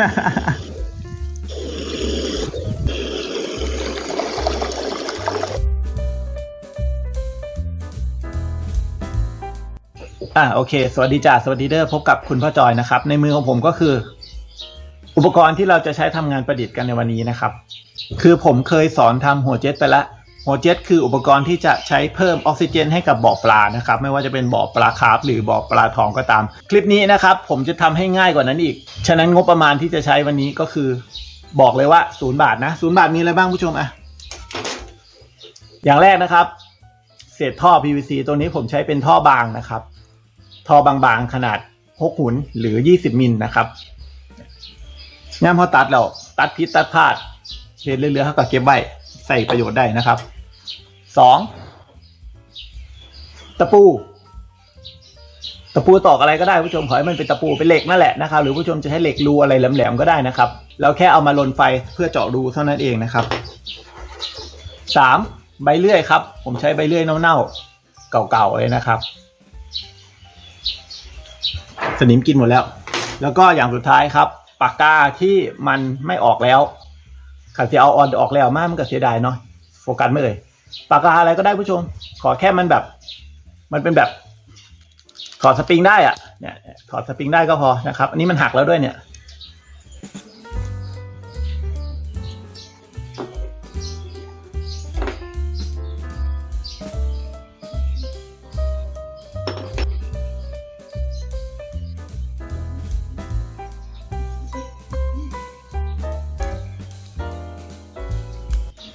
อ่าโอเค สวัสดีจ้าสวัสดีเดอ้อพบกับคุณพ่อจอยนะครับ ในมือของผมก็คือ อุปกรณ์ที่เราจะใช้ทำงานประดิษฐ์กันในวันนี้นะครับ คือผมเคยสอนทำหัวเจ็ตไปแล้ว หัวเจ็ตคืออุปกรณ์ที่จะใช้เพิ่มออกซิเจนให้กับบ่อปลานะครับ ไม่ว่าจะเป็นบ่อปลาคาร์ฟหรือบ่อปลาทองก็ตาม คลิปนี้นะครับ ผมจะทำให้ง่ายกว่านั้นอีก ฉะนั้นงบประมาณที่จะใช้วันนี้ก็คือบอกเลยว่าศูนย์บาทนะศูนย์บาทมีอะไรบ้างผู้ชมอะอย่างแรกนะครับ เศษท่อ PVC ตัวนี้ผมใช้เป็นท่อบางนะครับ ท่อบางๆขนาด6หุนหรือ 20มิลนะครับย่ามพอตัดแล้วตัดพิษตัดพลาดเศษเรือๆเขาก็เก็บไว้ ใส่ประโยชน์ได้นะครับสองตะปู ตะปูตอกอะไรก็ได้ผู้ชมขอให้มันเป็นตะปูเป็นเหล็กนั่นแหละนะครับหรือผู้ชมจะใช้เหล็กรูอะไรแหลมๆก็ได้นะครับแล้วแค่เอามาลนไฟเพื่อเจาะรูเท่านั้นเองนะครับสามใบเลื่อยครับ ผมใช้ใบเลื่อยเน่าๆเก่าๆเลยนะครับ สนิมกินหมดแล้ว แล้วก็อย่างสุดท้ายครับ ปากกาที่มันไม่ออกแล้ว ขัดที่เอาออนออกแล้วมากมันก็เสียดายเนาะโฟกัสไม่เลยปากกาอะไรก็ได้ผู้ชม ขอแค่มันแบบ มันเป็นแบบถอดสปริงได้อะเนี่ยถอดสปริงได้ก็พอนะครับ อันนี้มันหักแล้วด้วยเนี่ย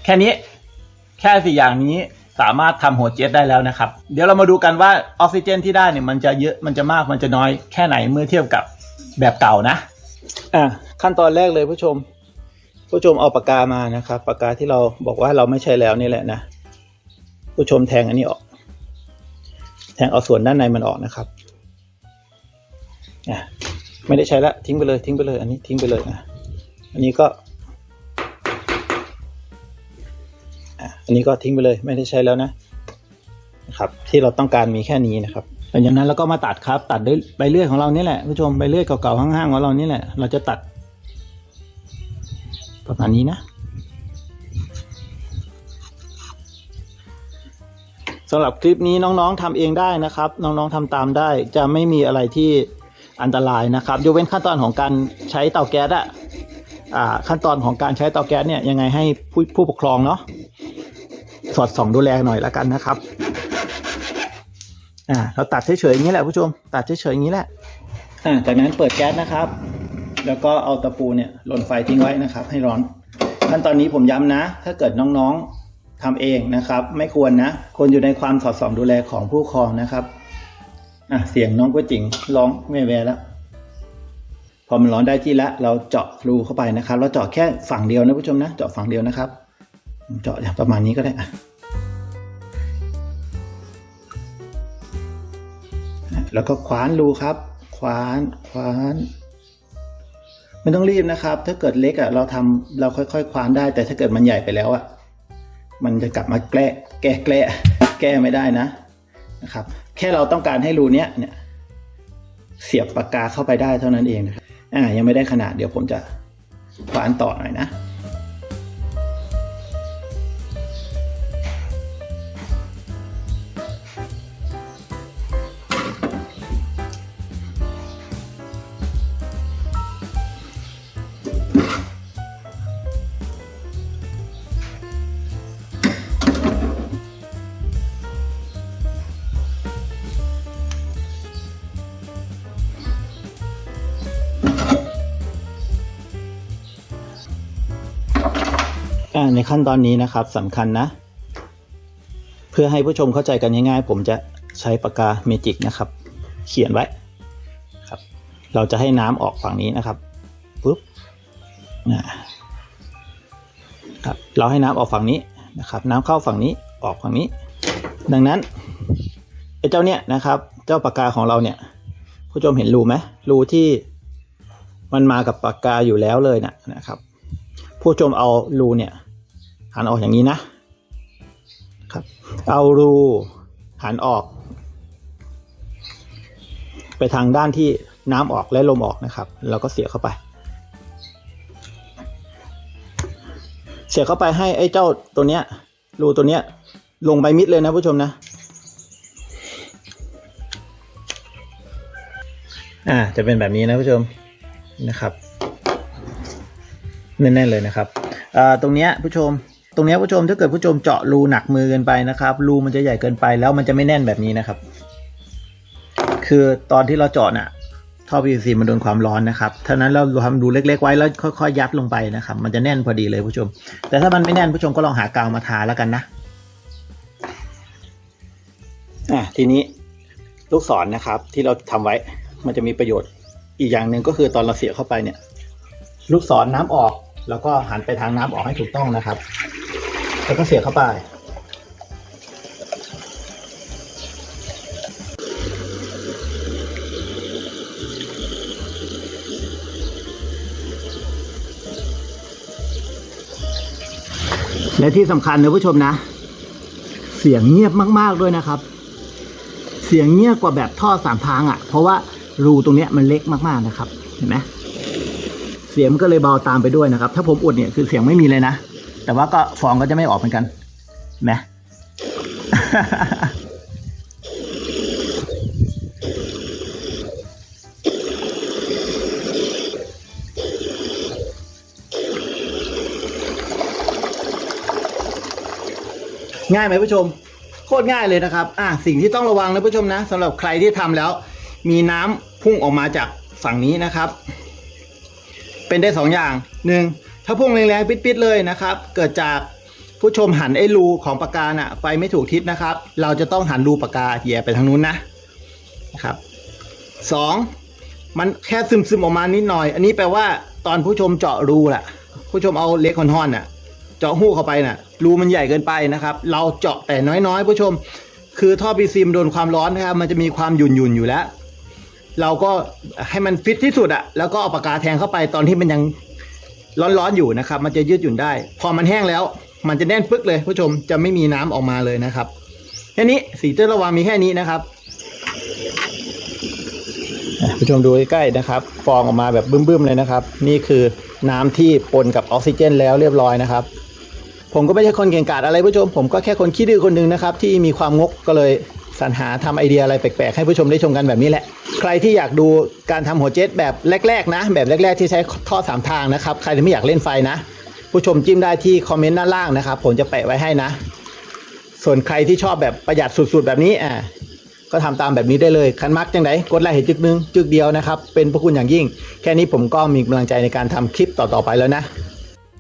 แค่นี้แค่สี่อย่างนี้สามารถทำหัวเจ็ตได้แล้วนะครับ เดี๋ยวเรามาดูกันว่าออกซิเจนที่ได้เนี่ยมันจะเยอะมันจะมากมันจะน้อยแค่ไหนเมื่อเทียบกับแบบเก่านะอะขั้นตอนแรกเลยผู้ชม ผู้ชมเอาปากกามานะครับปากกาที่เราบอกว่าเราไม่ใช้แล้วนี่แหละนะผู้ชมแทงอันนี้ออก แทงเอาส่วนด้านในมันออกนะครับอะไม่ได้ใช้ละทิ้งไปเลยทิ้งไปเลย อันนี้ทิ้งไปเลยนะอันนี้ก็ อันนี้ก็ทิ้งไปเลยไม่ได้ใช้แล้วนะนะครับ ที่เราต้องการมีแค่นี้นะครับหลังจากนั้นเราก็มาตัดครับ ตัดด้วยใบเลื่อยของเรานี่แหละผู้ชมใบเลื่อยเก่าๆห้างๆของเรานี่แหละ เราจะตัด ประมาณนี้นะสำหรับคลิปนี้น้องๆทำเองได้นะครับ น้องๆทำตามได้จะไม่มีอะไรที่อันตรายนะครับยกเว้นขั้นตอนของการใช้เตาแก๊สอะอ่าขั้นตอนของการใช้เตาแก๊สเนี่ยยังไงให้ผู้ผู้ปกครองเนาะ สอดส่องดูแลหน่อยละกันนะครับ อ่า เราตัดเฉยๆอย่างนี้แหละผู้ชม ตัดเฉยๆอย่างนี้แหละ อ่า จากนั้นเปิดแก๊สนะครับ แล้วก็เอาตะปูเนี่ยหล่นไฟทิ้งไว้นะครับ ให้ร้อนขั้นตอนนี้ผมย้ำนะ ถ้าเกิดน้องๆทำเองนะครับ ไม่ควรนะ ควรอยู่ในความสอดส่องดูแลของผู้ครองนะครับ อะ เสียงน้องก๋วยจิ๋งร้องไม่แวแล้วพอมันร้อนได้ที่แล้วเราเจาะรูเข้าไปนะครับ เราเจาะแค่ฝั่งเดียวนะผู้ชมนะ เจาะฝั่งเดียวนะครับ เจาะอย่างประมาณนี้ก็ได้อะแล้วก็คว้านรูครับ คว้านคว้านไม่ต้องรีบนะครับ ถ้าเกิดเล็กอะเราทำเราค่อยๆคว้านได้ แต่ถ้าเกิดมันใหญ่ไปแล้วอะ มันจะกลับมาแก้แก้แก้แก้ไม่ได้นะนะครับ แค่เราต้องการให้รูเนี้ยเนี่ย เสียบปากกาเข้าไปได้เท่านั้นเองนะครับอ่ายังไม่ได้ขนาดเดี๋ยวผมจะคว้านต่อหน่อยนะ ในขั้นตอนนี้นะครับสำคัญนะ เพื่อให้ผู้ชมเข้าใจกันง่ายๆ ผมจะใช้ปากกาเมจิกนะครับ เขียนไว้ครับ เราจะให้น้ำออกฝั่งนี้นะครับปุ๊บนะครับเราให้น้ำออกฝั่งนี้นะครับ น้ำเข้าฝั่งนี้ออกฝั่งนี้ ดังนั้นไอ้เจ้าเนี่ยนะครับ เจ้าปากกาของเราเนี่ยผู้ชมเห็นรูไหมรูที่มันมากับปากกาอยู่แล้วเลยนะนะครับ ผู้ชมเอารูเนี่ย หันออกอย่างนี้นะครับ เอารูหันออก ไปทางด้านที่น้ำออกและลมออกนะครับ เราก็เสียบเข้าไป เสียบเข้าไปให้ไอ้เจ้าตัวเนี้ย รูตัวเนี้ย ลงไปมิดเลยนะผู้ชมนะอ่าจะเป็นแบบนี้นะผู้ชมนะครับแน่นๆเลยนะครับอ่าตรงเนี้ยผู้ชม ตรงนี้ผู้ชมถ้าเกิดผู้ชมเจาะรูหนักมือเกินไปนะครับ รูมันจะใหญ่เกินไปแล้วมันจะไม่แน่นแบบนี้นะครับ คือตอนที่เราเจาะน่ะท่อ PVC มันโดนความร้อนนะครับเท่านั้นเราทำดูเล็ก ๆ ไว้แล้วค่อยๆยัดลงไปนะครับ มันจะแน่นพอดีเลยผู้ชม แต่ถ้ามันไม่แน่นผู้ชมก็ลองหากาวมาทาแล้วกันนะอะทีนี้ลูกศรนะครับ ที่เราทำไว้มันจะมีประโยชน์อีกอย่างหนึ่งก็คือตอนเราเสียเข้าไปเนี่ย ลูกศรน้ำออก แล้วก็หันไปทางน้ำออกให้ถูกต้องนะครับ แล้วก็เสียบเข้าไป และที่สำคัญนะผู้ชมนะ เสียงเงียบมาก ๆ ด้วยนะครับ เสียงเงียบกว่าแบบท่อสามทางอะ่ะ เพราะว่ารูตรงนี้มันเล็กมาก ๆ นะครับ เห็นไหมเสียงมันก็เลยเบาตามไปด้วยนะครับ ถ้าผมอุดเนี่ยคือเสียงไม่มีเลยนะ แต่ว่าก็ฟองก็จะไม่ออกเหมือนกันนไหมง่ายไหมผู้ชม โคตรง่ายเลยนะครับ อะสิ่งที่ต้องระวังนะผู้ชมนะสำหรับใครที่ทำแล้ว มีน้ำพุ่งออกมาจากฝั่งนี้นะครับ เป็นได้สองอย่างหนึ่ง ถ้าพุ่งแรงๆปิดๆเลยนะครับ เกิดจากผู้ชมหันไอ้รูของปากกาน่ะไปไม่ถูกทิศนะครับ เราจะต้องหันรูปากกาแย่ไปทางนู้นนะนะครับสองมันแค่ซึมๆออกมานิดหน่อย อันนี้แปลว่าตอนผู้ชมเจาะรูแหละผู้ชมเอาเล็กคอนทอนน่ะ เจาะหู้เข้าไปน่ะ รูมันใหญ่เกินไปนะครับ เราเจาะแต่น้อยๆ ผู้ชม คือท่อพีซีมโดนความร้อนนะครับ มันจะมีความหยุ่นๆอยู่แล้ว เราก็ให้มันฟิตที่สุดอะแล้วก็เอาปากกาแทงเข้าไปตอนที่มันยัง ร้อนๆอยู่นะครับ มันจะยืดหยุ่นได้ พอมันแห้งแล้ว มันจะแน่นปึ๊กเลยผู้ชมจะไม่มีน้ำออกมาเลยนะครับแค่นี้สีเตอร์ระวังมีแค่นี้นะครับผู้ชมดูใกล้ๆนะครับ ฟองออกมาแบบบึ้มๆเลยนะครับ นี่คือน้ำที่ปนกับออกซิเจน แล้วเรียบร้อยนะครับ ผมก็ไม่ใช่คนเก่งกาจอะไรผู้ชม ผมก็แค่คนขี้ดื้อคนหนึ่งนะครับ ที่มีความงกก็เลย สรรหาทำไอเดียอะไรแปลกๆ ให้ผู้ชมได้ชมกันแบบนี้แหละ ใครที่อยากดูการทำหัวเจ็ตแบบแรกๆนะ แบบแรก ๆที่ใช้ท่อสามทางนะครับ ใครที่ไม่อยากเล่นไฟนะ ผู้ชมจิ้มได้ที่คอมเมนต์ด้านล่างนะครับ ผมจะแปะไว้ให้นะ ส่วนใครที่ชอบแบบประหยัดสุดๆแบบนี้อ่าก็ทำตามแบบนี้ได้เลยคันมักจังไดกดไลค์เห็นจึกนึงจึกเดียวนะครับ เป็นพระคุณอย่างยิ่ง แค่นี้ผมก็มีกำลังใจในการทำคลิปต่อๆไปแล้วนะ